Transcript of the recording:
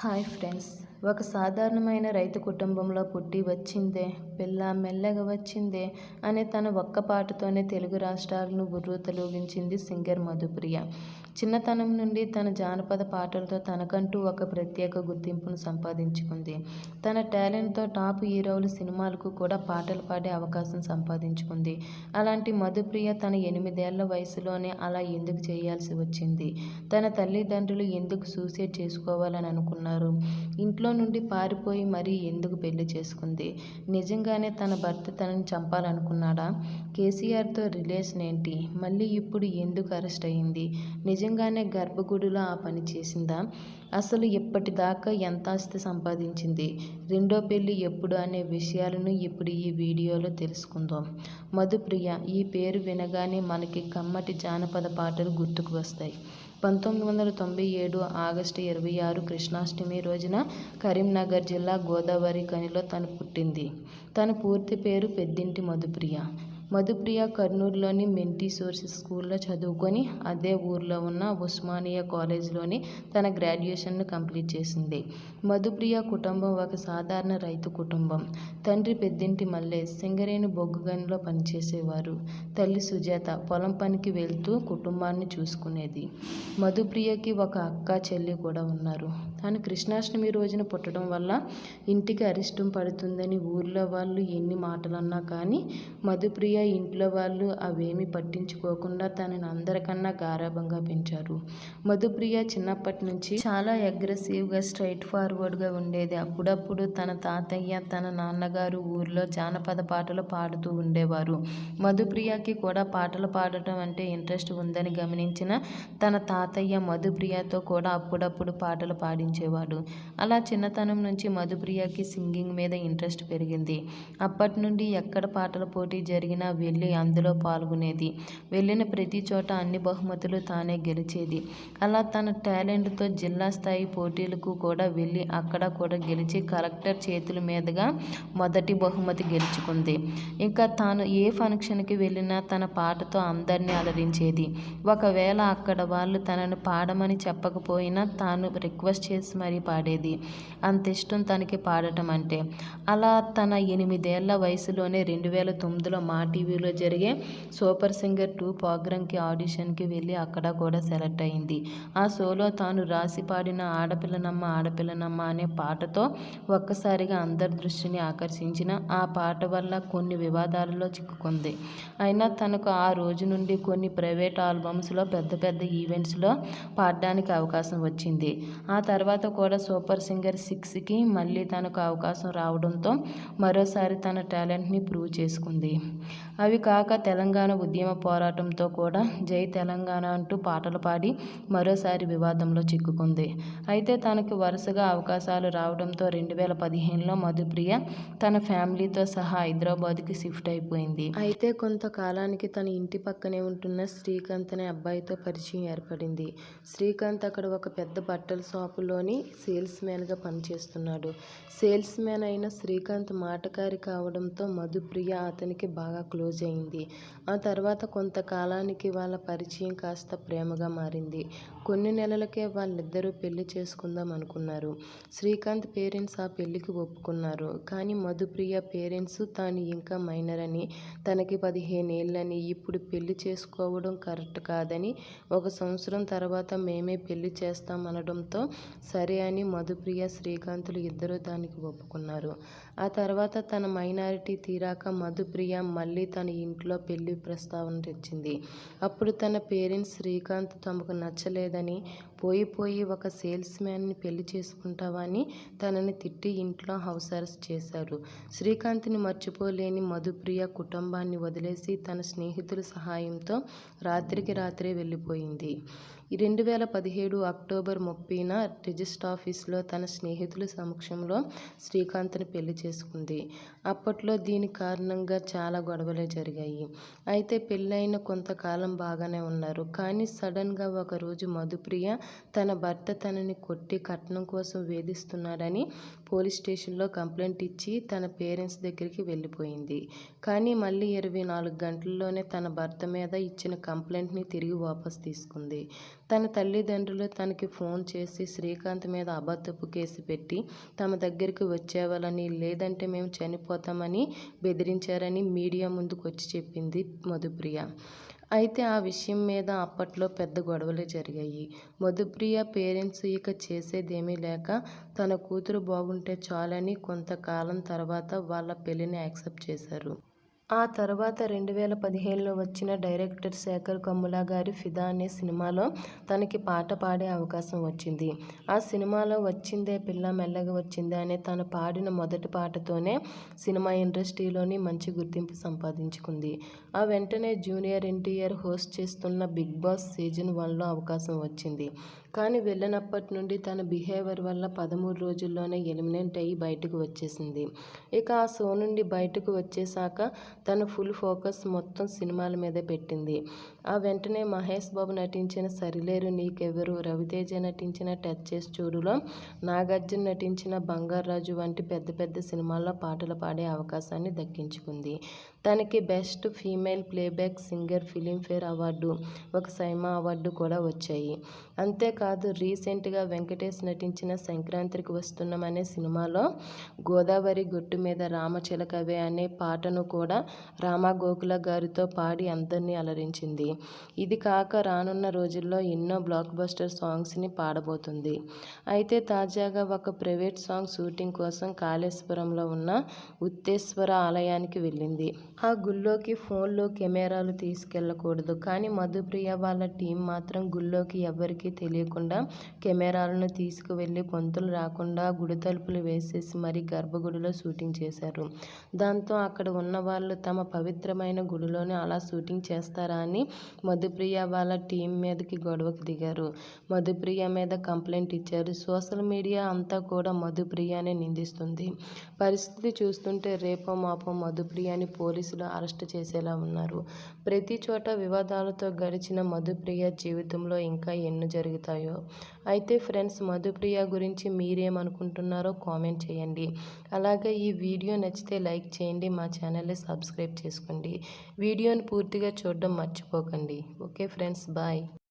Hi friends. ఒక సాధారణమైన రైతు కుటుంబంలో పుట్టి వచ్చిందే పిల్ల మెల్లగా వచ్చిందే అనే తన ఒక్క పాటతోనే తెలుగు రాష్ట్రాలను తొలగించింది సింగర్ మధుప్రియ. చిన్నతనం నుండి తన జానపద పాటలతో తనకంటూ ఒక ప్రత్యేక గుర్తింపును సంపాదించుకుంది. తన టాలెంట్తో టాప్ హీరోలు సినిమాలకు కూడా పాటలు పాడే అవకాశం సంపాదించుకుంది. అలాంటి మధుప్రియ తన ఎనిమిదేళ్ళ వయసులోనే అలా ఎందుకు చేయాల్సి వచ్చింది? తన తల్లిదండ్రులు ఎందుకు సూసైడ్ చేసుకోవాలని అనుకున్నారు? ఇంట్లో నుండి పారిపోయి మరీ ఎందుకు పెళ్ళి చేసుకుంది? నిజంగానే తన భర్త తనని చంపాలనుకున్నాడా? కేసీఆర్తో రిలేషన్ ఏంటి? మళ్ళీ ఇప్పుడు ఎందుకు అరెస్ట్ అయింది? నిజంగానే గర్భగుడిలో ఆ పని చేసిందా? అసలు ఇప్పటిదాకా ఎంత ఆస్తి సంపాదించింది? రెండో పెళ్ళి ఎప్పుడు అనే విషయాలను ఇప్పుడు ఈ వీడియోలో తెలుసుకుందాం. మధుప్రియ ఈ పేరు వినగానే మనకి కమ్మటి జానపద పాటలు గుర్తుకు వస్తాయి. పంతొమ్మిది వందల తొంభై ఏడు ఆగస్టు ఇరవై ఆరు కృష్ణాష్టమి రోజున కరీంనగర్ జిల్లా గోదావరి కనిలో తను పుట్టింది. తన పూర్తి పేరు పెద్దింటి మధుప్రియ. మధుప్రియ కర్నూలులోని మెంటీ సోర్స్ స్కూల్లో చదువుకొని అదే ఊర్లో ఉన్న ఉస్మానియా కాలేజ్లోని తన గ్రాడ్యుయేషన్ను కంప్లీట్ చేసింది. మధుప్రియ కుటుంబం ఒక సాధారణ రైతు కుటుంబం. తండ్రి పెద్దింటి మల్లె సింగరేణి బొగ్గు గనిలో పనిచేసేవారు. తల్లి సుజాత పొలం పనికి వెళ్తూ కుటుంబాన్ని చూసుకునేది. మధుప్రియకి ఒక అక్క చెల్లి కూడా ఉన్నారు. తాను కృష్ణాష్టమి రోజున పుట్టడం వల్ల ఇంటికి అరిష్టం పడుతుందని ఊర్లో వాళ్ళు ఎన్ని మాటలన్నా కానీ మధుప్రియ ఇంట్లో వాళ్ళు అవేమి పట్టించుకోకుండా తనని అందరికన్నా గారాభంగా పెంచారు. మధుప్రియ చిన్నప్పటి నుంచి చాలా అగ్రెసివ్గా స్ట్రైట్ ఫార్వర్డ్గా ఉండేది. అప్పుడప్పుడు తన తాతయ్య తన నాన్నగారు ఊర్లో జానపద పాటలు పాడుతూ ఉండేవారు. మధుప్రియకి కూడా పాటలు పాడటం అంటే ఇంట్రెస్ట్ ఉందని గమనించిన తన తాతయ్య మధుప్రియతో కూడా అప్పుడప్పుడు పాటలు పాడించేవాడు. అలా చిన్నతనం నుంచి మధుప్రియకి సింగింగ్ మీద ఇంట్రెస్ట్ పెరిగింది. అప్పటి నుండి ఎక్కడ పాటల పోటీ జరిగినా వెళ్ళి అందులో పాల్గొనేది. వెళ్ళిన ప్రతి చోట అన్ని బహుమతులు తానే గెలిచేది. అలా తన టాలెంట్తో జిల్లా స్థాయి పోటీలకు కూడా వెళ్ళి అక్కడ కూడా గెలిచి కలెక్టర్ చేతుల మీదుగా మొదటి బహుమతి గెలుచుకుంది. ఇంకా తాను ఏ ఫంక్షన్కి వెళ్ళినా తన పాటతో అందరినీ అలరించేది. ఒకవేళ అక్కడ వాళ్ళు తనను పాడమని చెప్పకపోయినా తాను రిక్వెస్ట్ చేసి మరీ పాడేది. అంత ఇష్టం తనకి పాడటం అంటే. అలా తన ఎనిమిదేళ్ళ వయసులోనే రెండు వేల తొమ్మిదిలో మాటి టీవీలో జరిగే సూపర్ సింగర్ టూ ప్రోగ్రామ్కి ఆడిషన్కి వెళ్ళి అక్కడ కూడా సెలెక్ట్ అయింది. ఆ షోలో తాను రాసి పాడిన ఆడపిల్లనమ్మ ఆడపిల్లనమ్మ అనే పాటతో ఒక్కసారిగా అందరి దృష్టిని ఆకర్షించిన ఆ పాట వల్ల కొన్ని వివాదాలలో చిక్కుకుంది. అయినా తనకు ఆ రోజు నుండి కొన్ని ప్రైవేట్ ఆల్బమ్స్లో పెద్ద పెద్ద ఈవెంట్స్లో పాడడానికి అవకాశం వచ్చింది. ఆ తర్వాత కూడా సూపర్ సింగర్ సిక్స్కి మళ్ళీ తనకు అవకాశం రావడంతో మరోసారి తన టాలెంట్ని ప్రూవ్ చేసుకుంది. అవి కాక తెలంగాణ ఉద్యమ పోరాటంతో కూడా జై తెలంగాణ అంటూ పాటలు పాడి మరోసారి వివాదంలో చిక్కుకుంది. అయితే తనకు వరుసగా అవకాశాలు రావడంతో రెండు వేల పదిహేనులో మధుప్రియ తన ఫ్యామిలీతో సహా హైదరాబాద్కి షిఫ్ట్ అయిపోయింది. అయితే కొంతకాలానికి తన ఇంటి పక్కనే ఉంటున్న శ్రీకాంత్ అనే అబ్బాయితో పరిచయం ఏర్పడింది. శ్రీకాంత్ అక్కడ ఒక పెద్ద బట్టల షాపులోని సేల్స్ మ్యాన్గా పనిచేస్తున్నాడు. సేల్స్ మ్యాన్ అయిన శ్రీకాంత్ మాటకారి కావడంతో మధుప్రియ అతనికి బాగా క్లోజ్ అయింది ఆ తర్వాత కొంతకాలానికి వాళ్ళ పరిచయం కాస్త ప్రేమగా మారింది. కొన్ని నెలలకే వాళ్ళిద్దరూ పెళ్ళి చేసుకుందాం అనుకున్నారు. శ్రీకాంత్ పేరెంట్స్ ఆ పెళ్ళికి ఒప్పుకున్నారు. కానీ మధుప్రియ పేరెంట్స్ తాను ఇంకా మైనర్ అని తనకి పదిహేను ఏళ్ళని ఇప్పుడు పెళ్ళి చేసుకోవడం కరెక్ట్ కాదని ఒక సంవత్సరం తర్వాత మేమే పెళ్ళి చేస్తాం అనడంతో సరే అని మధుప్రియ శ్రీకాంతులు ఇద్దరూ దానికి ఒప్పుకున్నారు. ఆ తర్వాత తన మైనారిటీ తీరాక మధుప్రియ మళ్ళీ తన ఇంట్లో పెళ్ళి ప్రస్తావన తెచ్చింది. అప్పుడు తన పేరెంట్స్ శ్రీకాంత్ తమకు నచ్చలేదని పోయి పోయి ఒక సేల్స్ మ్యాన్ని పెళ్ళి చేసుకుంటావా అని తనని తిట్టి ఇంట్లో హౌస్ అరెస్ట్ చేశారు. శ్రీకాంత్ని మర్చిపోలేని మధుప్రియ కుటుంబాన్ని వదిలేసి తన స్నేహితుల సహాయంతో రాత్రికి రాత్రే వెళ్ళిపోయింది. రెండు వేల పదిహేడు అక్టోబర్ ముప్పైన రిజిస్టర్ ఆఫీస్లో తన స్నేహితుల సమక్షంలో శ్రీకాంత్ని పెళ్ళి చేసుకుంది. అప్పట్లో దీని కారణంగా చాలా గొడవలే జరిగాయి. అయితే పెళ్ళైన కొంతకాలం బాగానే ఉన్నారు. కానీ సడన్గా ఒకరోజు మధుప్రియ తన భర్త తనని కొట్టి కట్నం కోసం వేధిస్తున్నాడని పోలీస్ స్టేషన్లో కంప్లైంట్ ఇచ్చి తన పేరెంట్స్ దగ్గరికి వెళ్ళిపోయింది. కానీ మళ్ళీ ఇరవై నాలుగు గంటల్లోనే తన భర్త మీద ఇచ్చిన కంప్లైంట్ని తిరిగి వాపస్ తీసుకుంది. తన తల్లిదండ్రులు తనకి ఫోన్ చేసి శ్రీకాంత్ మీద అబద్ధపు కేసు పెట్టి తమ దగ్గరికి వచ్చేవాళ్ళని లేదంటే మేము చనిపోతామని బెదిరించారని మీడియా ముందుకు వచ్చి చెప్పింది మధుప్రియ. అయితే ఆ విషయం మీద అప్పట్లో పెద్ద గొడవలు జరిగాయి. మధుప్రియ పేరెంట్స్ ఇక చేసేదేమీ లేక తన కూతురు బాగుంటే చాలని కొంతకాలం తర్వాత వాళ్ళ పెళ్ళిని యాక్సెప్ట్ చేశారు. ఆ తర్వాత రెండు వేల పదిహేనులో వచ్చిన డైరెక్టర్ శేఖర్ కమ్ముల గారి ఫిదా అనే సినిమాలో తనకి పాట పాడే అవకాశం వచ్చింది. ఆ సినిమాలో వచ్చిందే పిల్ల మెల్లగా వచ్చిందే అనే తను పాడిన మొదటి పాటతోనే సినిమా ఇండస్ట్రీలోని మంచి గుర్తింపు సంపాదించుకుంది. ఆ వెంటనే జూనియర్ ఎన్టీఆర్ హోస్ట్ చేస్తున్న బిగ్ బాస్ సీజన్ వన్లో అవకాశం వచ్చింది. కానీ వెళ్ళినప్పటి నుండి తన బిహేవియర్ వల్ల పదమూడు రోజుల్లోనే ఎలిమినేట్ అయ్యి బయటకు వచ్చేసింది. ఇక ఆ షో నుండి బయటకు వచ్చేసాక తన ఫుల్ ఫోకస్ మొత్తం సినిమాల మీదే పెట్టింది. ఆ వెంటనే మహేష్ బాబు నటించిన సరిలేరు నీకెవరు రవితేజ నటించిన టచ్ చేసి చూడులో నాగార్జున నటించిన బంగారాజు వంటి పెద్ద పెద్ద సినిమాల్లో పాటలు పాడే అవకాశాన్ని దక్కించుకుంది. తనకి best female playback singer Filmfare award ఒక సైమా అవార్డు కూడా వచ్చాయి. అంతేకాదు రీసెంట్గా వెంకటేష్ నటించిన సంక్రాంతికి వస్తున్నాం అనే సినిమాలో గోదావరి గొట్టు మీద రామచిలకవే అనే పాటను కూడా రామా గోకుల గారితో పాడి అందరినీ అలరించింది. ఇది కాక రానున్న రోజుల్లో ఎన్నో బ్లాక్ బస్టర్ సాంగ్స్ని పాడబోతుంది. అయితే తాజాగా ఒక ప్రైవేట్ సాంగ్ షూటింగ్ కోసం కాళేశ్వరంలో ఉన్న ఉత్తేశ్వర ఆలయానికి వెళ్ళింది. ఆ గుళ్ళోకి ఫోన్లో కెమెరాలు తీసుకెళ్ళకూడదు. కానీ మధుప్రియ వాళ్ళ టీం మాత్రం గుళ్ళోకి ఎవరికి తెలియకుండా కెమెరాలను తీసుకువెళ్ళి పొంతులు రాకుండా గుడి తలుపులు వేసేసి మరీ గర్భగుడిలో షూటింగ్ చేశారు. దాంతో అక్కడ ఉన్న వాళ్ళు తమ పవిత్రమైన గుడిలోనే అలా షూటింగ్ చేస్తారా అని మధుప్రియ వాళ్ళ టీం మీదకి గొడవకు దిగారు. మధుప్రియ మీద కంప్లైంట్ ఇచ్చారు. సోషల్ మీడియా అంతా కూడా మధుప్రియనే నిందిస్తుంది. పరిస్థితి చూస్తుంటే రేపో మాపో మధుప్రియని పోలీసులు అరెస్ట్ చేసేలా ఉన్నారు. ప్రతి చోట వివాదాలతో గడిచిన మధుప్రియ జీవితంలో ఇంకా ఎన్నో జరుగుతాయో? అయితే ఫ్రెండ్స్ మధుప్రియ గురించి మీరేమనుకుంటున్నారో కామెంట్ చేయండి. అలాగే ఈ వీడియో నచ్చితే లైక్ చేయండి మా ఛానల్ని సబ్స్క్రైబ్ చేసుకోండి. వీడియోని పూర్తిగా చూడడం మర్చిపోకండి. Okay friends bye.